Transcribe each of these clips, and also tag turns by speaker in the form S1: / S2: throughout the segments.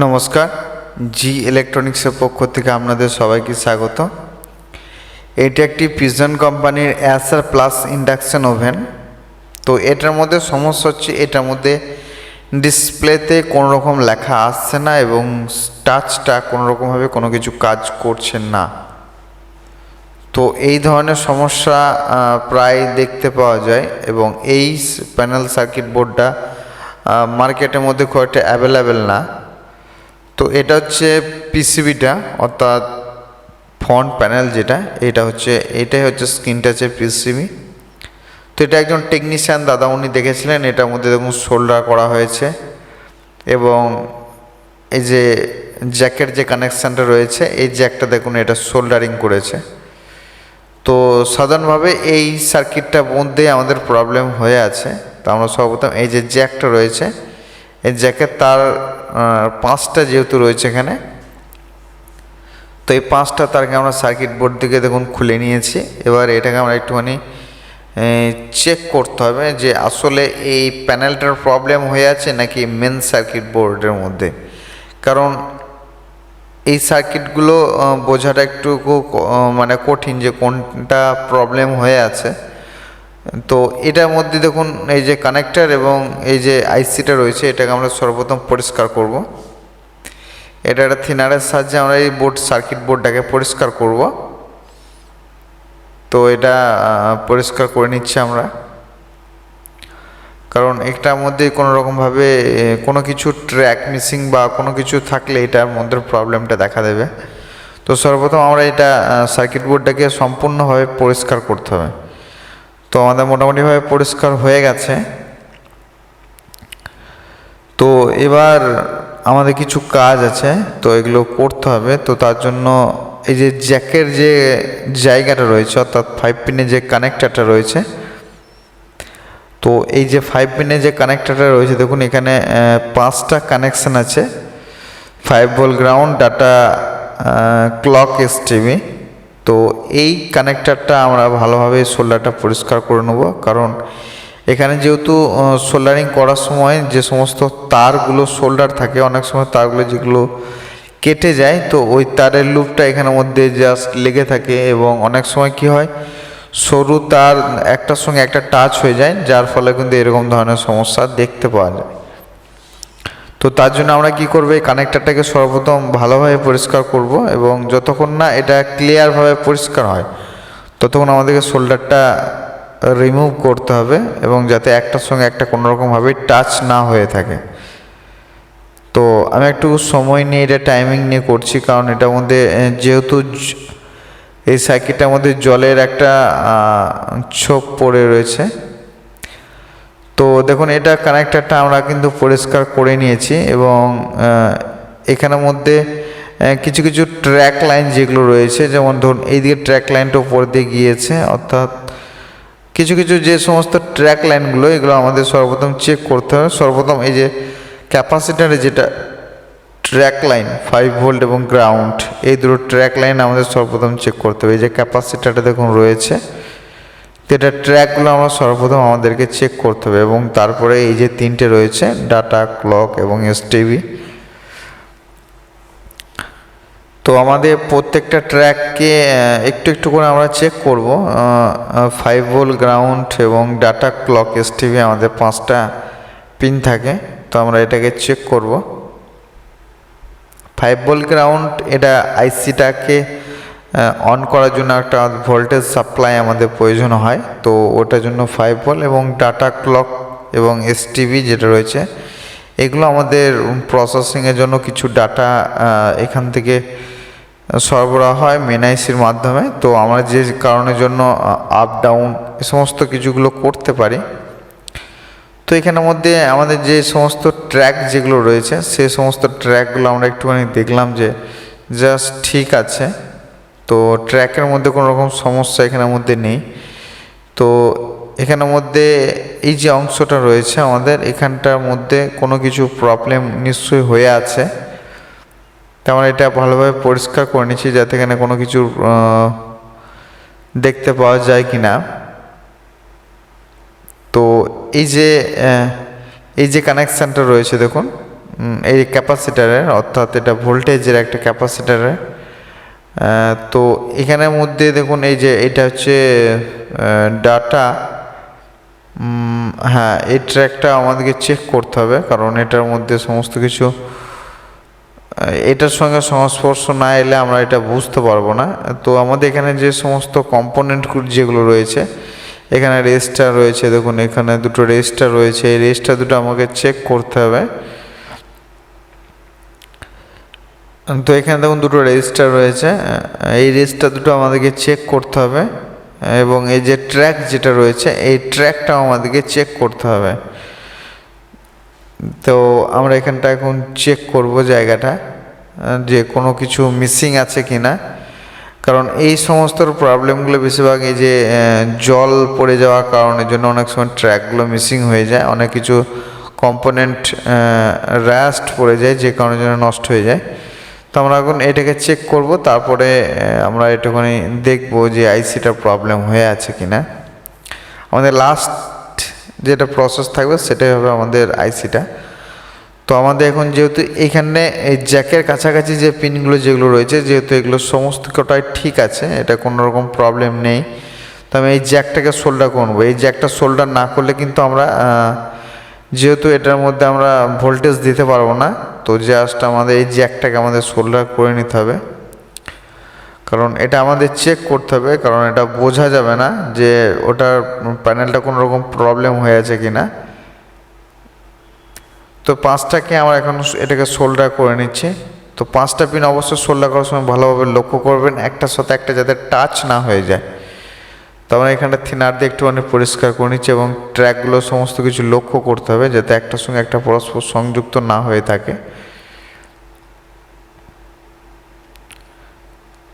S1: নমস্কার, জি ইলেকট্রনিক্সের পক্ষ থেকে আপনাদের সবাইকে স্বাগত। এটি একটি পিজন কোম্পানির অ্যাসার প্লাস ইন্ডাকশন ওভেন তো এটার মধ্যে সমস্যা হচ্ছে, এটার মধ্যে ডিসপ্লেতে কোনো রকম লেখা আসছে না এবং টাচটা কোনো রকমভাবে কোনো কিছু কাজ করছে না। তো এই ধরনের সমস্যা প্রায় দেখতে পাওয়া যায় এবং এই প্যানেল সার্কিট বোর্ডটা মার্কেটের মধ্যে খুব একটা অ্যাভেলেবেল না। তো এটা হচ্ছে পিসিবিটা অর্থাৎ ফ্রন্ট প্যানেল যেটা, এটা হচ্ছে, এটাই হচ্ছে স্ক্রিন টাচের পিসিবি তো এটা একজন টেকনিশিয়ান দাদা, উনি দেখেছিলেন এটার মধ্যে দেখুন শোল্ডার করা হয়েছে। এবং এই যে জ্যাকের যে কানেকশানটা রয়েছে, এই জ্যাকটা দেখুন, এটা শোল্ডারিং করেছে। তো সাধারণভাবে এই সার্কিটটার মধ্যে আমাদের প্রবলেম হয়ে আছে। তো আমরা সর্বপ্রথম এই যে জ্যাকটা রয়েছে এই জ্যাকেট তার পাঁচটা যেহেতু রয়েছে এখানে, তো এই পাঁচটা তারকে আমরা সার্কিট বোর্ড থেকে দেখুন খুলে নিয়েছি। এবার এটাকে আমরা একটুখানি চেক করতে হবে যে আসলে এই প্যানেলটার প্রবলেম হয়ে আছে নাকি মেন সার্কিট বোর্ডের মধ্যে। কারণ এই সার্কিটগুলো বোঝাটা একটু মানে কঠিন যে কোনটা প্রবলেম হয়ে আছে। তো এটার মধ্যে দেখুন এই যে কানেক্টার এবং এই যে আইসিটা রয়েছে, এটাকে আমরা সর্বপ্রথম পরিষ্কার করব। এটা একটা থিনারের সাহায্যে আমরা এই বোর্ড সার্কিট বোর্ডটাকে পরিষ্কার করব। তো এটা পরিষ্কার করে নিচ্ছি আমরা। কারণ এটার মধ্যে কোনো রকমভাবে কোনো কিছু ট্র্যাক মিসিং বা কোনো কিছু থাকলে এটার মধ্যে প্রবলেমটা দেখা দেবে। তো সর্বপ্রথম আমরা এটা সার্কিট বোর্ডটাকে সম্পূর্ণভাবে পরিষ্কার করতে হবে। তো আমাদের মোটামুটিভাবে পরিষ্কার হয়ে গেছে। তো এবার আমাদের কিছু কাজ আছে, তো এগুলো করতে হবে। তো তার জন্য এই যে জ্যাকের যে জায়গাটা রয়েছে, অর্থাৎ ফাইভ পিনের যে কানেক্টারটা রয়েছে, তো এই যে ফাইভ পিনের যে কানেক্টারটা রয়েছে, দেখুন এখানে পাঁচটা কানেকশান আছে। ফাইভ বল ground data clock S TV তো এই কানেক্টারটা আমরা ভালোভাবে সোল্ডারটা পরিষ্কার করে নেব। কারণ এখানে যেহেতু সোল্ডারিং করার সময় যে সমস্ত তারগুলো সোল্ডার থাকে, অনেক সময় তারগুলো যেগুলো কেটে যায়, তো ওই তারের লুপটা এখানের মধ্যে জাস্ট লেগে থাকে এবং অনেক সময় কি হয়, সরু তার একটার সঙ্গে একটা টাচ হয়ে যায়, যার ফলে কিন্তু এরকম ধরনের সমস্যা দেখতে পাওয়া যায়। তো তার জন্য আমরা কি করব? এই কানেক্টারটাকে সর্বপ্রথম ভালোভাবে পরিষ্কার করব এবং যতক্ষণ না এটা ক্লিয়ারভাবে পরিষ্কার হয়, ততক্ষণ আমাদেরকে শোল্ডারটা রিমুভ করতে হবে এবং যাতে একটার সঙ্গে একটা কোনো রকমভাবে টাচ না হয়ে থাকে। তো আমি একটু সময় নিয়ে এটা টাইমিং নিয়ে করছি, কারণ এটার মধ্যে যেহেতু এই সাইকেলটার মধ্যে জলের একটা ছোপ পড়ে রয়েছে। তো দেখুন, এটা কানেক্টারটা আমরা কিন্তু পরিষ্কার করে নিয়েছি এবং এখানের মধ্যে কিছু কিছু ট্র্যাক লাইন যেগুলো রয়েছে, যেমন ধরুন, এইদিকে ট্র্যাক লাইনটা উপর দিয়ে গিয়েছে, অর্থাৎ কিছু কিছু যে সমস্ত ট্র্যাক লাইনগুলো এগুলো আমাদের সর্বপ্রথম চেক করতে হবে। সর্বপ্রথম এই যে ক্যাপাসিটারে যেটা ট্র্যাক লাইন ফাইভ ভোল্ট এবং গ্রাউন্ড এই দুটো ট্র্যাক লাইন আমাদের সর্বপ্রথম চেক করতে হবে। এই যে ক্যাপাসিটারটা দেখুন রয়েছে। তো এটা ট্র্যাকগুলো আমরা সর্বপ্রথম আমাদেরকে চেক করতে হবে এবং তারপরে এই যে তিনটে রয়েছে ডাটা ক্লক এবং এসটিভি তো আমাদের প্রত্যেকটা ট্র্যাককে একটু একটু করে আমরা চেক করব। ফাইভ ভোল্ট গ্রাউন্ড এবং ডাটা ক্লক এসটিভি আমাদের পাঁচটা পিন থাকে। তো আমরা এটাকে চেক করব। ফাইভ ভোল্ট গ্রাউন্ড এটা আইসিটাকে অন করার জন্য একটা ভোল্টেজ সাপ্লাই আমাদের প্রয়োজন হয়। তো ওটার জন্য ফাইভ ভোল্ট এবং ডাটা ক্লক এবং এসটিভি যেটা রয়েছে, এগুলো আমাদের প্রসেসিংয়ের জন্য কিছু ডাটা এখান থেকে সরবরাহ হয় মেনআইসির মাধ্যমে। তো আমরা যে কারণের জন্য আপ ডাউন এ সমস্ত কিছুগুলো করতে পারি। তো এখানের মধ্যে আমাদের যে সমস্ত ট্র্যাক যেগুলো রয়েছে, সে সমস্ত ট্র্যাকগুলো আমরা একটুখানি দেখলাম যে জাস্ট ঠিক আছে। তো ট্র্যাকের মধ্যে কোনো রকম সমস্যা এখানের মধ্যে নেই। তো এখানের মধ্যে এই যে অংশটা রয়েছে আমাদের, এখানটার মধ্যে কোনো কিছু প্রবলেম নিশ্চয়ই হয়ে আছে। তো আমরা এটা ভালোভাবে পরিষ্কার করে নিচ্ছি যাতে এখানে কোনো কিছু দেখতে পাওয়া যায় কি না তো এই যে এই যে কানেকশানটা রয়েছে দেখুন এই ক্যাপাসিটারের অর্থাৎ এটা ভোল্টেজের একটা ক্যাপাসিটারের তো এখানের মধ্যে দেখুন এই যে এটা হচ্ছে ডাটা হ্যাঁ এই ট্র্যাকটা আমাদেরকে চেক করতে হবে, কারণ এটার মধ্যে সমস্ত কিছু এটার সঙ্গে সংস্পর্শ না এলে আমরা এটা বুঝতে পারব না। তো আমাদের এখানে যে সমস্ত কম্পোনেন্ট যেগুলো রয়েছে, এখানে রেজিস্টার রয়েছে, দেখুন এখানে দুটো রেজিস্টার রয়েছে, এই রেজিস্টার দুটো আমাকে চেক করতে হবে। তো এখানে দেখুন দুটো রেজিস্টার রয়েছে। এই রেজিস্টার দুটো আমাদেরকে চেক করতে হবে এবং এই যে ট্র্যাক যেটা রয়েছে, এই ট্র্যাকটাও আমাদেরকে চেক করতে হবে। তো আমরা এখানটা এখন চেক করব জায়গাটা যে কোনো কিছু মিসিং আছে কি না কারণ এই সমস্ত প্রবলেমগুলো বেশিরভাগ এই যে জল পড়ে যাওয়ার কারণের জন্য অনেক সময় ট্র্যাকগুলো মিসিং হয়ে যায়। অনেক কিছু কম্পোনেন্ট র্যাস্ট পড়ে যায়, যে কারণের জন্য নষ্ট হয়ে যায়। তো আমরা এখন এটাকে চেক করব, তারপরে আমরা একটুখানি দেখব যে আইসিটার প্রবলেম হয়ে আছে কি না আমাদের লাস্ট যেটা প্রসেস থাকবে সেটাই হবে আমাদের আইসিটা তো আমাদের এখন যেহেতু এখানে এই জ্যাকের কাছাকাছি যে পিনগুলো যেগুলো রয়েছে, যেহেতু এগুলো সমস্ত কটাই ঠিক আছে, এটা কোনো রকম প্রবলেম নেই। তো আমি এই জ্যাকটাকে সোল্ডার করব এই জ্যাকটা সোল্ডার না করলে কিন্তু আমরা যেহেতু এটার মধ্যে আমরা ভোল্টেজ দিতে পারব না, তো জাস্ট আমাদের এই জ্যাকটাকে আমাদের সোল্ডার করে নিতে হবে। কারণ এটা আমাদের চেক করতে হবে, কারণ এটা বোঝা যাবে না যে ওটার প্যানেলটা কোনো রকম প্রবলেম হয়ে আছে কি না। তো পাঁচটাকে আমরা এখন এটাকে সোল্ডার করে নিচ্ছি। তো পাঁচটা পিন অবশ্যই সোল্ডার করার সময় ভালোভাবে লক্ষ্য করবেন, একটার সাথে একটা যাতে টাচ না হয়ে যায়। তো আমরা এখানটা থিনার দিয়ে একটুখানি পরিষ্কার করে নিচ্ছি এবং ট্র্যাকগুলো সমস্ত কিছু লক্ষ্য করতে হবে যাতে একটার সঙ্গে একটা পরস্পর সংযুক্ত না হয়ে থাকে।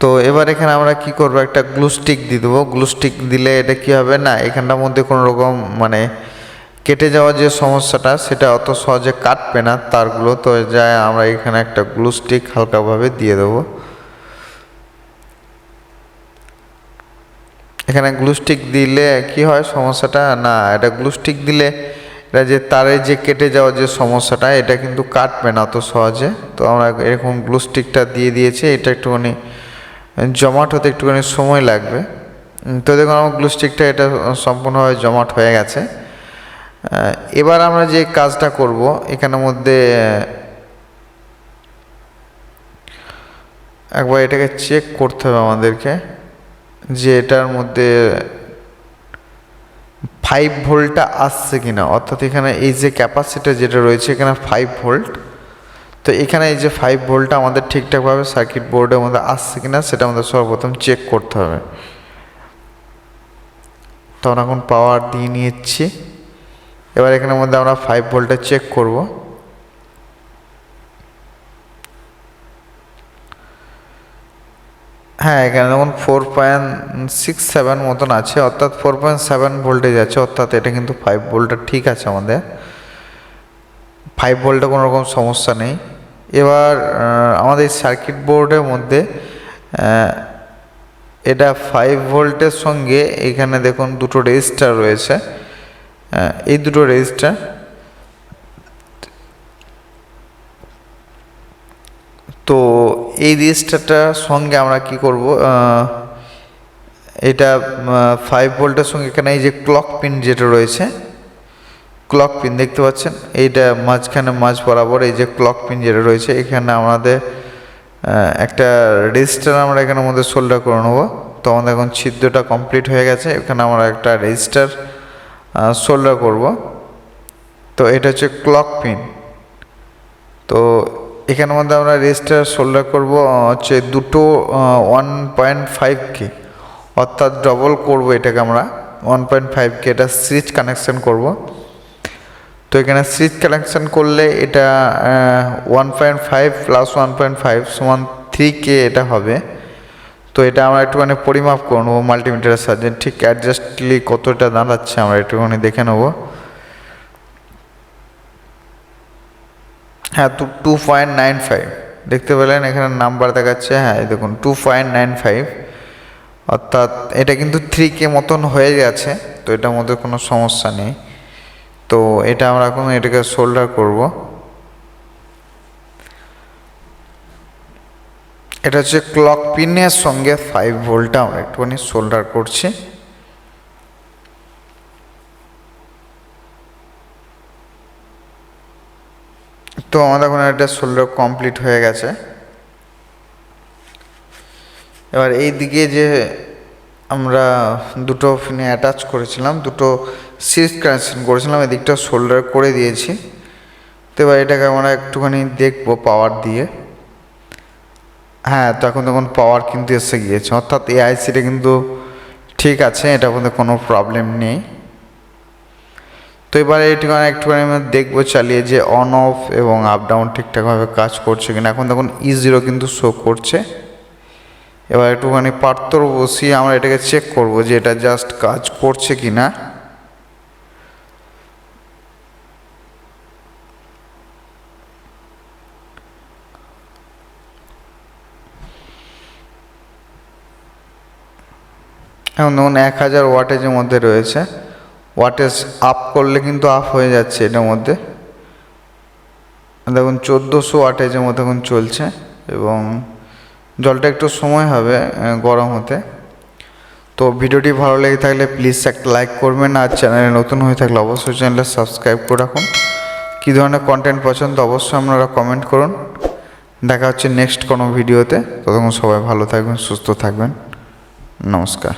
S1: তো এবার এখানে আমরা কি করব? একটা গ্লু স্টিক দিয়ে দেবো। গ্লু স্টিক দিলে এটা কি হবে? না, এখানটার মধ্যে কোনো রকম মানে কেটে যাওয়ার যে সমস্যাটা, সেটা অত সহজে কাটবে না তারগুলো। তো যাই, আমরা এখানে একটা গ্লু স্টিক হালকাভাবে দিয়ে দেবো। এখানে গ্লুস্টিক দিলে কি হয়? সমস্যাটা? না, এটা গ্লুস্টিক দিলে এটা যে তারে যে কেটে যাওয়ার যে সমস্যাটা, এটা কিন্তু কাটবে না অত সহজে। তো আমরা এরকম গ্লুস্টিকটা দিয়ে দিয়েছি, এটা একটুখানি জমাট হতে একটুখানি সময় লাগবে। তো দেখুন, আমার গ্লুস্টিকটা এটা সম্পূর্ণভাবে জমাট হয়ে গেছে। এবার আমরা যে কাজটা করব, এখানের মধ্যে একবার এটাকে চেক করতে হবে আমাদেরকে। যে এটার মধ্যে ফাইভ ভোল্টটা আসছে কিনা, অর্থাৎ এখানে এই যে ক্যাপাসিটার যেটা রয়েছে এখানে ফাইভ ভোল্ট তো এখানে এই যে ফাইভ ভোল্টটা আমাদের ঠিকঠাকভাবে সার্কিট বোর্ডের মধ্যে আসছে কিনা সেটা আমাদের সর্বপ্রথম চেক করতে হবে। তখন এখন পাওয়ার দিয়ে নিয়েছি। এবার এখানের মধ্যে আমরা ফাইভ ভোল্টটা চেক করব। হ্যাঁ এখানে যেমন ফোর পয়েন্ট সিক্স সেভেন মতন আছে, অর্থাৎ ফোর পয়েন্ট সেভেন ভোল্টেজ আছে, অর্থাৎ এটা কিন্তু ফাইভ ভোল্টটা ঠিক আছে আমাদের। ফাইভ ভোল্টে কোনো রকম সমস্যা নেই। এবার আমাদের সার্কিট বোর্ডের মধ্যে এটা ফাইভ ভোল্টের সঙ্গে এখানে দেখুন দুটো রেজিস্টার রয়েছে। এই দুটো রেজিস্টার তো এই রেজিস্টারটার সঙ্গে আমরা কি করব? এটা ফাইভ ভোল্টের সঙ্গে এখানে এই যে ক্লক পিন যেটা রয়েছে ক্লক পিন দেখতে পাচ্ছেন? এইটা মাঝখানে মাঝ বরাবর এই যে ক্লক পিন যেটা রয়েছে, এখানে আমাদের একটা রেজিস্টার আমরা এখানের মধ্যে সোল্ডার করে নেব। তো আমাদের এখন ছিদ্রটা কমপ্লিট হয়ে গেছে, এখানে আমরা একটা রেজিস্টার সোল্ডার করব। তো এটা হচ্ছে ক্লক পিন তো এখানের মধ্যে আমরা রেজিস্টার সোল্ডার করব, হচ্ছে দুটো ওয়ান পয়েন্ট ফাইভ কে অর্থাৎ ডবল করব এটাকে আমরা ওয়ান পয়েন্ট ফাইভ কে এটা সুইচ কানেকশন করব। তো এখানে সুইচ কানেকশান করলে এটা one point five plus one point five সমান থ্রি কে এটা হবে। তো এটা আমরা একটুখানি পরিমাপ করে নেব মাল্টিমিটারের সাহায্যে। ঠিক অ্যাডজাস্টলি কতটা দাঁড়াচ্ছে আমরা একটুখানি দেখে নেব। হ্যাঁ তো টু পয়েন্ট নাইন ফাইভ দেখতে পেলেন, এখানে নাম্বার দেখাচ্ছে হ্যাঁ দেখুন টু পয়েন্ট নাইন ফাইভ অর্থাৎ এটা কিন্তু থ্রি কে মতন হয়ে গেছে, তো এটার মধ্যে কোনো সমস্যা নেই। তো এটা আমরা এখন এটাকে সোল্ডার করব। এটা হচ্ছে ক্লক পিনের সঙ্গে ফাইভ ভোল্টটা আমরা একটুখানি সোল্ডার করছি। তো আমাদের এখন এটা সোল্ডার কমপ্লিট হয়ে গেছে। এবার এই দিকে যে আমরা দুটো ফিনে অ্যাটাচ করেছিলাম, দুটো সিরিজ কানেকশন করেছিলাম এদিকটা সোল্ডার করে দিয়েছি। তো এবার এটাকে আমরা একটুখানি দেখব পাওয়ার দিয়ে। হ্যাঁ তো এখন তখন পাওয়ার কিন্তু এসে গিয়েছে। অর্থাৎ এই আইসিটা কিন্তু ঠিক আছে, এটা মধ্যে কোনো প্রবলেম নেই। তো এবারে একটুখানি একটুখানি আমরা দেখব চালিয়ে যে অন অফ এবং আপ ডাউন ঠিকঠাকভাবে কাজ করছে কিনা। এখন দেখুন ই জিরো কিন্তু শো করছে। এবার একটুখানি পাত্র বসিয়ে আমরা এটাকে চেক করব যে এটা জাস্ট কাজ করছে কি না এখন দেখুন এক হাজার ওয়াটেজের মধ্যে রয়েছে। ওয়াটেজ আপ করলে কিন্তু আপ হয়ে যাচ্ছে এটার মধ্যে। দেখুন চোদ্দোশো ওয়াটেজের মধ্যে এখন চলছে এবং জলটা একটু সময় হবে গরম হতে। তো ভিডিওটি ভালো লেগে থাকলে প্লিজ একটা লাইক করবেন আর চ্যানেলে নতুন হয়ে থাকলে অবশ্যই চ্যানেলটা সাবস্ক্রাইব করে রাখুন। কী ধরনের কন্টেন্ট পছন্দ অবশ্যই আপনারা কমেন্ট করুন। দেখা হচ্ছে নেক্সট কোনো ভিডিওতে ততক্ষণ সবাই ভালো থাকবেন, সুস্থ থাকবেন। নমস্কার।